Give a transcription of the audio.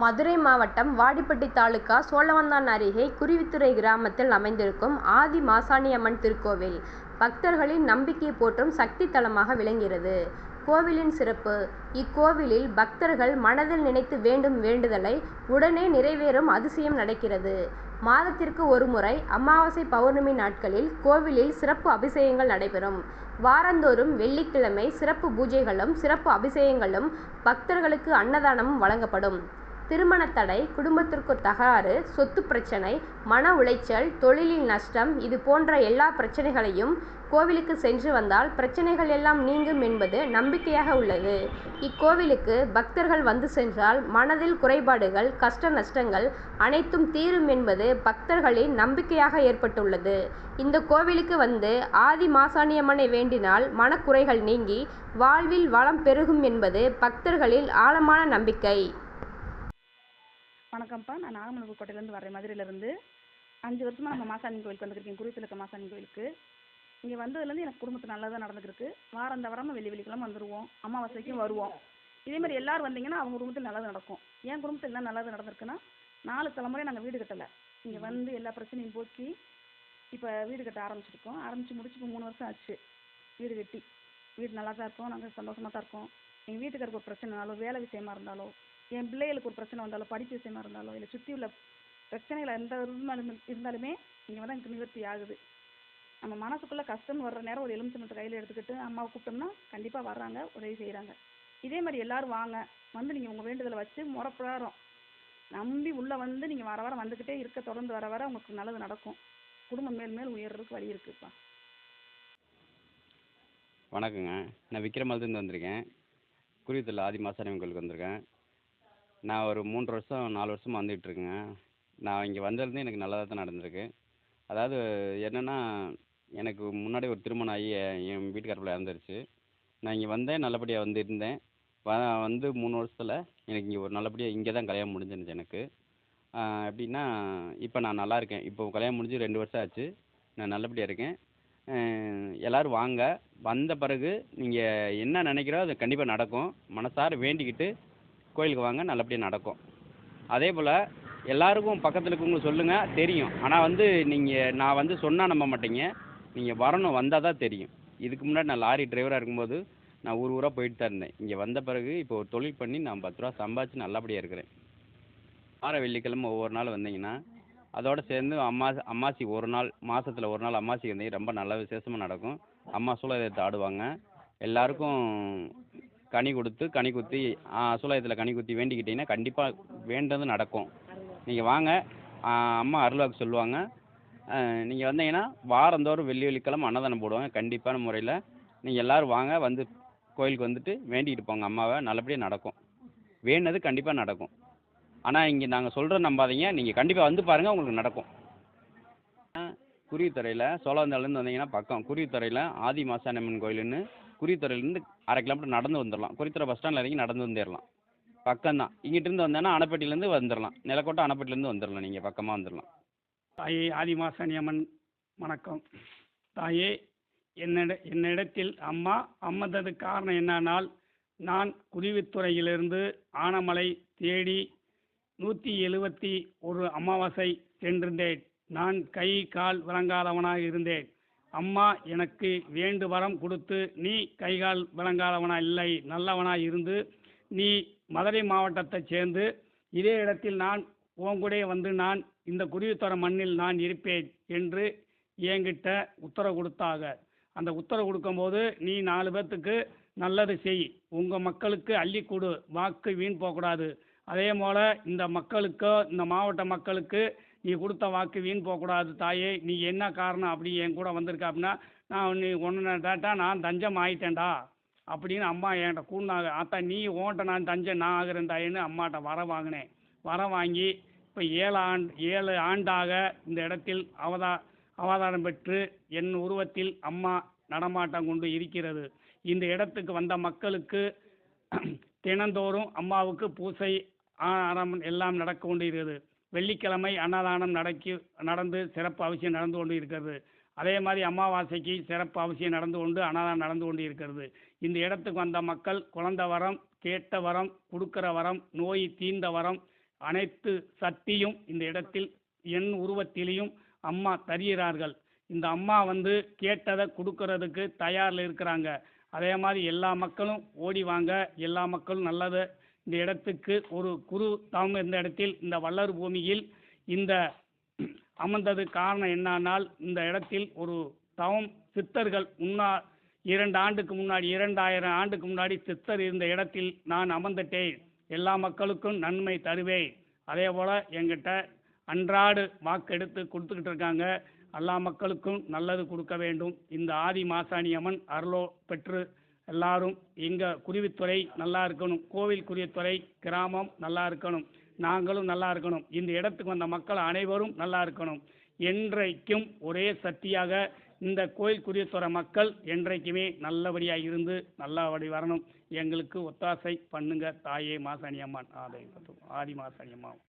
மதுரை மாவட்டம் வாடிப்பட்டி தாலுகா சோழவந்தான் அருகே குருவித்துறை கிராமத்தில் அமைந்திருக்கும் ஆதி மாசாணியம்மன் திருக்கோவில் பக்தர்களின் நம்பிக்கை போற்றும் சக்தி தலமாக விளங்குகிறது. கோவிலின் சிறப்பு இக்கோவிலில் பக்தர்கள் மனதில் நினைத்து வேண்டும் வேண்டுதலை உடனே நிறைவேறும் அதிசயம் நடக்கிறது. மாதத்திற்கு ஒருமுறை அமாவாசை பௌர்ணமி நாட்களில் கோவிலில் சிறப்பு அபிஷேகங்கள் நடைபெறும். வாரந்தோறும் வெள்ளிக்கிழமை சிறப்பு பூஜைகளும் சிறப்பு அபிஷேகங்களும் பக்தர்களுக்கு அன்னதானமும் வழங்கப்படும். திருமணத்தடை குடும்பத்திற்கு தகராறு சொத்து பிரச்சனை மன உளைச்சல் தொழிலில் நஷ்டம் இது போன்ற எல்லா பிரச்சனைகளையும் கோவிலுக்கு சென்று வந்தால் பிரச்சனைகள் எல்லாம் நீங்கும் என்பது நம்பிக்கையாக உள்ளது. இக்கோவிலுக்கு பக்தர்கள் வந்து சென்றால் மனதில் குறைபாடுகள் கஷ்ட நஷ்டங்கள் அனைத்தும் தீரும் என்பது பக்தர்களின் நம்பிக்கையாக ஏற்பட்டுள்ளது. இந்த கோவிலுக்கு வந்து ஆதி மாசாணியம்மனை வேண்டினால் மனக்குறைகள் நீங்கி வாழ்வில் வளம் பெருகும் என்பது பக்தர்களின் ஆழமான நம்பிக்கை. வணக்கம்ப்பா. நான் நாகமலை கோட்டையிலேருந்து வரேன் மதுரையிலேருந்து அஞ்சு வருஷமாக நம்ம மாசாணி கோயிலுக்கு வந்துருக்கேன். இருக்க மாசாணி கோயிலுக்கு. இங்கே வந்ததுலேருந்து எனக்கு குடும்பத்து நல்லதாக நடந்துக்கிருக்கு வாரம் தவறாமல் வெள்ளி வெள்ளிக்கிழமை வந்துடுவோம் அமாவாசைக்கும் வருவோம். இதே மாதிரி எல்லோரும் வந்தீங்கன்னா அவங்க குடும்பத்தில் நல்லது நடக்கும். என் குடும்பத்தில் என்ன நல்லது நடந்திருக்குன்னா நாலு தலைமுறை நாங்கள் வீடு கட்டலை. இங்கே வந்து எல்லா பிரச்சனையும் போக்கி இப்போ வீடு கட்ட ஆரம்பிச்சிருக்கோம். ஆரம்பித்து முடிச்சு இப்போ மூணு வருஷம் ஆச்சு வீடு கட்டி. வீடு நல்லா தான் இருக்கோம். நாங்கள் சந்தோஷமாக தான் இருக்கோம். எங்கள் வீட்டுக்காருக்கு ஒரு பிரச்சனைனாலும் வேலை விஷயமா இருந்தாலும் என் பிள்ளைகளுக்கு ஒரு பிரச்சனை வந்தாலும் படிப்பு விஷயமா இருந்தாலும் இல்லை சுற்றி உள்ள பிரச்சனைகள் எந்த இருந்தாலும் இருந்தாலுமே இங்கே வந்து எனக்கு நிவர்த்தி ஆகுது. நம்ம மனசுக்குள்ளே கஷ்டம்னு வர்ற நேரம் ஒரு எலுமிச்சம்பழத்தை கையில் எடுத்துக்கிட்டு அம்மாவை கூப்பிட்டோம்னா கண்டிப்பாக வர்றாங்க உதவி செய்கிறாங்க இதே மாதிரி எல்லாரும் வாங்க வந்து நீங்கள் உங்கள் வேண்டுதலை வச்சு முறப்பிராரம் நம்பி உள்ளே வந்து நீங்கள் வர வர வந்துக்கிட்டே இருக்க தொடர்ந்து வர வர உங்களுக்கு நல்லது நடக்கும். குடும்பம் மேல் மேல் உயர்றதுக்கு வழி இருக்குப்பா. வணக்கங்க. நான் விக்ரமலத்துலேருந்து வந்திருக்கேன். குறித்தல ஆதி மாசாணி கோயிலுக்கு வந்திருக்கேன். நான் ஒரு மூன்று வருஷம் நாலு வருஷமாக வந்துகிட்ருக்கேங்க. நான் இங்கே வந்ததுலேருந்து எனக்கு நல்லதாக தான் நடந்திருக்கு. அதாவது என்னென்னா எனக்கு முன்னாடி ஒரு திருமணம் ஆகி என் வீட்டுக்கார பிள்ளை இறந்துருச்சு. நான் இங்கே வந்தேன் நல்லபடியாக வந்து இருந்தேன் வ வந்து மூணு வருஷத்தில் எனக்கு இங்கே ஒரு நல்லபடியாக இங்கே தான் கல்யாணம் முடிஞ்சிருந்துச்சு எனக்கு. எப்படின்னா இப்போ நான் நல்லா இருக்கேன். இப்போ கல்யாணம் முடிஞ்சு ரெண்டு வருஷம் ஆச்சு. நான் நல்லபடியாக இருக்கேன். எல்லோரும் வாங்க. வந்த பிறகு நீங்கள் என்ன நினைக்கிறோ அது கண்டிப்பாக நடக்கும். மனசார வேண்டிக்கிட்டு கோயிலுக்கு வாங்க நல்லபடியாக நடக்கும். அதே போல் எல்லாருக்கும் பக்கத்தில் இருக்கவங்களுக்கு சொல்லுங்கள் தெரியும். ஆனால் வந்து நீங்கள் நான் வந்து சொன்னால் நம்ப மாட்டீங்க. நீங்கள் வரணும் வந்தால் தான் தெரியும். இதுக்கு முன்னாடி நான் லாரி டிரைவராக இருக்கும்போது நான் ஊர் ஊராக போயிட்டு தான் இருந்தேன். இங்கே வந்த பிறகு இப்போ ஒரு தொழில் பண்ணி நான் பத்து ரூபா சம்பாதிச்சு நல்லபடியாக இருக்கிறேன். வார வெள்ளிக்கிழமை ஒவ்வொரு நாள் வந்தீங்கன்னா அதோடு சேர்ந்து அம்மா அம்மாசி ஒரு நாள் மாதத்துல ஒரு நாள் அம்மாசி வந்து ரொம்ப நல்ல விசேஷமாக நடக்கும். அம்மா சூலாயுதத்தை ஆடுவாங்க எல்லாருக்கும் கனி கொடுத்து கனி குத்தி சூலாயுதத்தில் கனி குத்தி வேண்டிக்கிட்டீங்கன்னா கண்டிப்பாக வேண்டது நடக்கும். நீங்கள் வாங்க. அம்மா அருள்வாக்கு சொல்லுவாங்க. நீங்கள் வந்தீங்கன்னா வாரந்தோறும் வெள்ளி வெள்ளிக்கிழமை அன்னதானம் போடுவாங்க கண்டிப்பான முறையில். நீங்கள் எல்லோரும் வாங்க வந்து கோயிலுக்கு வந்துட்டு வேண்டிக்கிட்டு போங்க. அம்மாவை நல்லபடியாக நடக்கும். வேண்டினது கண்டிப்பாக நடக்கும். ஆனால் இங்கே நாங்கள் சொல்கிற நம்பாதீங்க. நீங்கள் கண்டிப்பாக வந்து பாருங்கள் உங்களுக்கு நடக்கும். குருவித்துறையில் சோழவந்தாலேருந்து வந்தீங்கன்னா பக்கம். குருவித்துறையில் ஆதி மாசாணியம்மன் கோயிலுன்னு குருவித்துறையிலேருந்து அரை கிலோமீட்டர் நடந்து வந்துடலாம் குறித்துறை பஸ் ஸ்டாண்டில் இறங்கி நடந்து வந்துடலாம் பக்கம் தான் இங்கிட்டிருந்து வந்தேன்னா அணைப்பட்டிலேருந்து வந்துடலாம் நிலக்கோட்டை அணைப்பட்டிலேருந்து வந்துடலாம் நீங்கள் பக்கமாக வந்துடலாம் தாயே ஆதிமாசாணி அம்மன் வணக்கம். தாயே என்னிட என்னிடத்தில் அம்மா அம்மதது காரணம் என்னன்னால் நான் குருவித்துறையிலிருந்து ஆனமலை தேடி நூற்றி எழுபத்தி ஒரு அமாவாசை சென்றிருந்தேன். நான் கை கால் விளங்காதவனாக இருந்தேன். அம்மா எனக்கு வேண்டு வரம் கொடுத்து நீ கை கால் விளங்காதவனா இல்லை நல்லவனாக இருந்து நீ மதுரை மாவட்டத்தைச் சேர்ந்து இதே இடத்தில் நான் உங்கூடே வந்து நான் இந்த குருவித்தர மண்ணில் நான் இருப்பேன் என்று என்கிட்ட உத்தரவு கொடுத்தாக. அந்த உத்தரவு கொடுக்கும்போது நீ நாலு பேர்த்துக்கு நல்லது செய். உங்கள் மக்களுக்கு அள்ளி கொடு. வாக்கு வீண் போகக்கூடாது. அதே போல் இந்த மக்களுக்கோ இந்த மாவட்ட மக்களுக்கு நீ கொடுத்த வாக்கு வீண் போகக்கூடாது தாயே. நீ என்ன காரணம் அப்படி என் கூட வந்திருக்க அப்படின்னா நான் நீ ஒன்று டேட்டா நான் தஞ்சம் ஆயிட்டேன்டா அப்படின்னு அம்மா என்கிட்ட கூண்டாங்க ஆத்தா நீ ஓன்ட்ட நான் தஞ்சம் நான் ஆகிறேன் தாயேன்னு அம்மாட்ட வர வாங்கினேன். வர வாங்கி இப்போ ஏழு ஆண்டு ஏழு ஆண்டாக இந்த இடத்தில் அவதா அவதாரம் பெற்று என் உருவத்தில் அம்மா நடமாட்டம் கொண்டு இருக்கிறது. இந்த இடத்துக்கு வந்த மக்களுக்கு தினந்தோறும் அம்மாவுக்கு பூசை ஆரம் எல்லாம் நடக்க கொண்டு இருக்கிறது வெள்ளிக்கிழமை அன்னதானம் நடக்கி நடந்து சிறப்பு அவசியம் நடந்து கொண்டு இருக்கிறது. அதே மாதிரி அமாவாசைக்கு சிறப்பு அவசியம் நடந்து கொண்டு அன்னதானம் நடந்து கொண்டு இருக்கிறது. இந்த இடத்துக்கு வந்த மக்கள் குழந்த வரம் கேட்ட வரம் கொடுக்குற வரம் நோய் தீர்ந்த வரம் அனைத்து சக்தியும் இந்த இடத்தில் என் உருவத்திலையும் அம்மா தருகிறார்கள். இந்த அம்மா வந்து கேட்டதை கொடுக்கறதுக்கு தயாரில் இருக்கிறாங்க. அதே மாதிரி எல்லா மக்களும் ஓடி வாங்க எல்லா மக்களும் நல்லதை இந்த இடத்துக்கு ஒரு குரு தாம் இந்த இடத்தில் இந்த வள்ளர் பூமியில் இந்த அமர்ந்தது காரணம் என்னன்னால் இந்த இடத்தில் ஒரு தவம் சித்தர்கள் முன்னா இரண்டு ஆண்டுக்கு முன்னாடி இரண்டாயிரம் ஆண்டுக்கு முன்னாடி சித்தர் இருந்த இடத்தில் நான் அமர்ந்துட்டேன். எல்லா மக்களுக்கும் நன்மை தருவேன். அதே போல் எங்கிட்ட அன்றாடு வாக்கெடுத்து கொடுத்துக்கிட்டு இருக்காங்க. எல்லா மக்களுக்கும் நல்லது கொடுக்க வேண்டும். இந்த ஆதி மாசாணி அம்மன் அருளோ பெற்று எல்லாரும் எங்கள் குருவித்துறை நல்லா இருக்கணும். கோவில் குருவித்துறை கிராமம் நல்லா இருக்கணும். நாங்களும் நல்லா இருக்கணும். இந்த இடத்துக்கு வந்த மக்கள் அனைவரும் நல்லா இருக்கணும். என்றைக்கும் ஒரே சக்தியாக இந்த கோயில் குருவித்துறை மக்கள் என்றைக்குமே நல்லபடியாக இருந்து நல்லபடி வரணும். எங்களுக்கு ஒத்தாசை பண்ணுங்க தாயே மாசாணி அம்மன். ஆதை ஆதி மாசாணி அம்மா